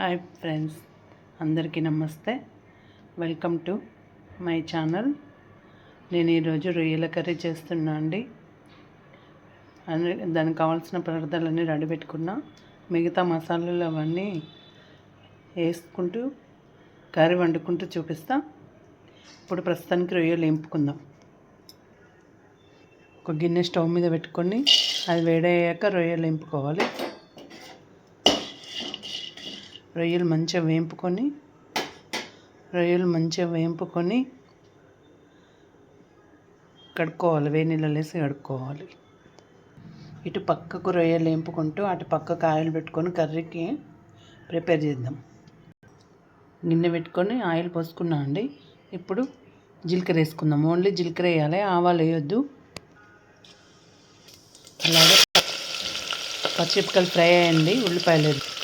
Hi friends అందరికీ నమస్తే. Welcome to my channel. నేను ఈరోజు రొయ్యల కర్రీ చేస్తున్నా అండి. దానికి కావాల్సిన పదార్థాలన్నీ రెడీ పెట్టుకున్నా. మిగతా మసాలాలు అవన్నీ వేసుకుంటూ కర్రీ వండుకుంటూ చూపిస్తా. ఇప్పుడు ప్రస్తుతానికి రొయ్యలు వేపుకుందాం ఒక గిన్నె స్టవ్ మీద పెట్టుకొని అది వేడయ్యాక రొయ్యలు వేపుకోవాలి రొయ్యలు మంచిగా వేంపుకొని రొయ్యలు మంచిగా వేంపుకొని కడుక్కోవాలి. వేడి నీళ్ళలో వేసి కడుక్కోవాలి. ఇటు పక్కకు రొయ్యలు వేంపుకుంటూ అటు పక్కకు ఆయిల్ పెట్టుకొని కర్రీకి ప్రిపేర్ చేద్దాం. గిన్నె పెట్టుకొని ఆయిల్ పోసుకున్నా అండి. ఇప్పుడు జీలకర్ర వేసుకుందాం. ఓన్లీ జీలకర్ర వేయాలి. ఆవాలు వేయొద్దు. అలాగే పచ్చిమిరపకాయలు ఫ్రై అయ్యండి. ఉల్లిపాయలు వేద్దాం.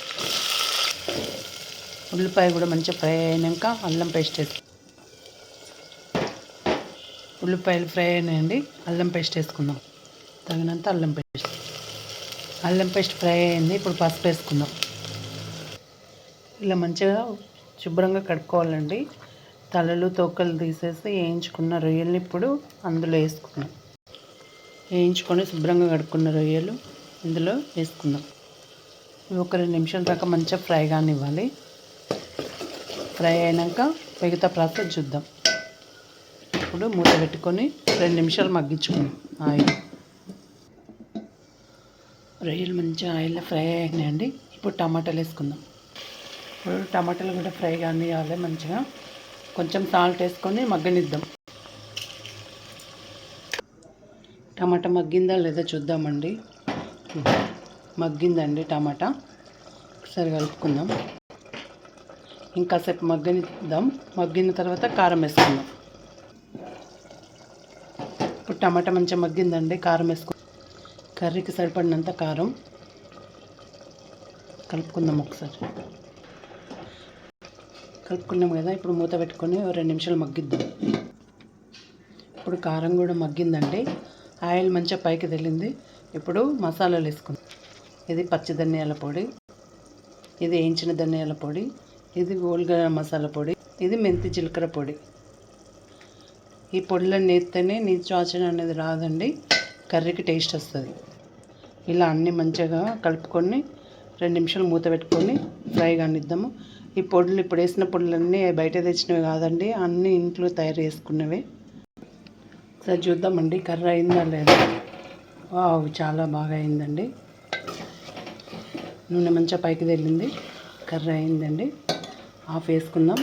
ఉల్లిపాయ కూడా మంచిగా ఫ్రై అయినాక అల్లం పేస్ట్ వేసు ఉల్లిపాయలు ఫ్రై అయినాయండి. అల్లం పేస్ట్ వేసుకుందాం. తగినంత అల్లం పేస్ట్. అల్లం పేస్ట్ ఫ్రై అయింది. ఇప్పుడు పసుపు వేసుకుందాం. ఇలా మంచిగా శుభ్రంగా కడుక్కోవాలండి. తలలు తోకలు తీసేసి వేయించుకున్న రొయ్యల్ని ఇప్పుడు అందులో వేసుకుందాం. వేయించుకొని శుభ్రంగా కడుక్కున్న రొయ్యలు ఇందులో వేసుకుందాం. ఇవి ఒక రెండు నిమిషాల దాకా మంచిగా ఫ్రై కానివ్వాలి. ఫ్రై అయినాక మిగతా ప్రాసెస్ చూద్దాం. ఇప్పుడు మూత పెట్టుకొని రెండు నిమిషాలు మగ్గించుకుందాం. ఆయిల్. రొయ్యలు మంచిగా ఆయిల్లో ఫ్రై అయినాయండి. ఇప్పుడు టమాటాలు వేసుకుందాం. ఇప్పుడు టమాటాలు కూడా ఫ్రై కానివ్వాలి మంచిగా. కొంచెం సాల్ట్ వేసుకొని మగ్గనిద్దాం. టమాటా మగ్గిందా లేదా చూద్దామండి. మగ్గిందండి టమాటా. ఒకసారి కలుపుకుందాం. ఇంకాసేపు మగ్గనిద్దాం మగ్గిన తర్వాత కారం వేసుకుందాం. ఇప్పుడు టమాటా మంచిగా మగ్గిందండి కారం వేసుకు. కర్రీకి సరిపడినంత కారం కలుపుకుందాం ఒకసారి. కలుపుకున్నాం కదా ఇప్పుడు మూత పెట్టుకొని రెండు నిమిషాలు మగ్గిద్దాం. ఇప్పుడు కారం కూడా మగ్గిందండి. ఆయిల్ మంచిగా పైకి తెలింది. ఇప్పుడు మసాలాలు వేసుకుందాం. ఇది పచ్చి ధనియాల పొడి ఇది వేయించిన ధనియాల పొడి ఇది గోల్గర మసాలా పొడి ఇది మెంతి జీలకర్ర పొడి. ఈ పొడిలన్నీ వేస్తేనే నీచు వాసన అనేది రాదండి కర్రీకి టేస్ట్ వస్తుంది. ఇలా అన్నీ మంచిగా కలుపుకొని రెండు నిమిషాలు మూత పెట్టుకొని ఫ్రై కానిద్దాము. ఈ పొడులు ఇప్పుడు వేసిన పొడులన్నీ బయట తెచ్చినవి కాదండి అన్నీ ఇంట్లో తయారు చేసుకున్నవి. సరే చూద్దామండి కర్రీ అయిందా లేదా? వావ్ చాలా బాగా అయిందండి. నూనె మంచిగా పైకి తెల్లింది కర్ర అయిందండి. ఆఫ్ వేసుకుందాం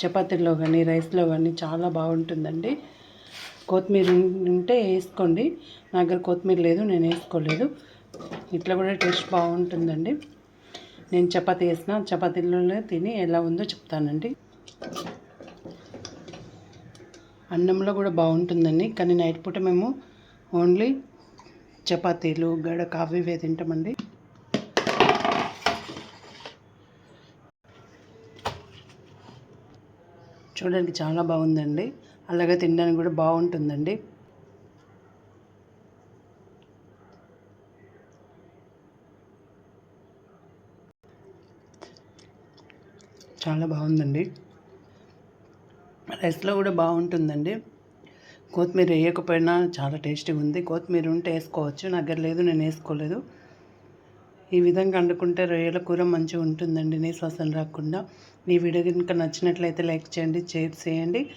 చపాతీలో కానీ రైస్లో కానీ చాలా బాగుంటుందండి. కొత్తిమీర ఉంటే వేసుకోండి. నా దగ్గర కొత్తిమీర లేదు నేను వేసుకోలేదు. ఇట్లా కూడా టేస్ట్ బాగుంటుందండి. నేను చపాతీ వేసిన చపాతీలోనే తిని ఎలా ఉందో చెప్తానండి. అన్నంలో కూడా బాగుంటుందండి. కానీ నైట్ పూట మేము ఓన్లీ చపాతీలు గడ కాఫీ ఇవే తింటామండి. చూడడానికి చాలా బాగుందండి. అలాగే తినడానికి కూడా బాగుంటుందండి. చాలా బాగుందండి. రైస్లో కూడా బాగుంటుందండి. కొత్తిమీర వేయకపోయినా చాలా టేస్టీగా ఉంది కొత్తిమీర ఉంటే వేసుకోవచ్చు. నా దగ్గర లేదు నేను వేసుకోలేదు. ఈ విధంగా వండుకుంటే రొయ్యల కూర మంచిగా ఉంటుందండి. నీ శ్వాసన రాకుండా. ఈ వీడియో కనుక నచ్చినట్లయితే లైక్ చేయండి షేర్ చేయండి.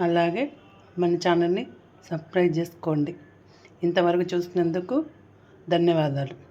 అలాగే మన ఛానల్ని సబ్స్క్రైబ్ చేసుకోండి. ఇంతవరకు చూసినందుకు ధన్యవాదాలు.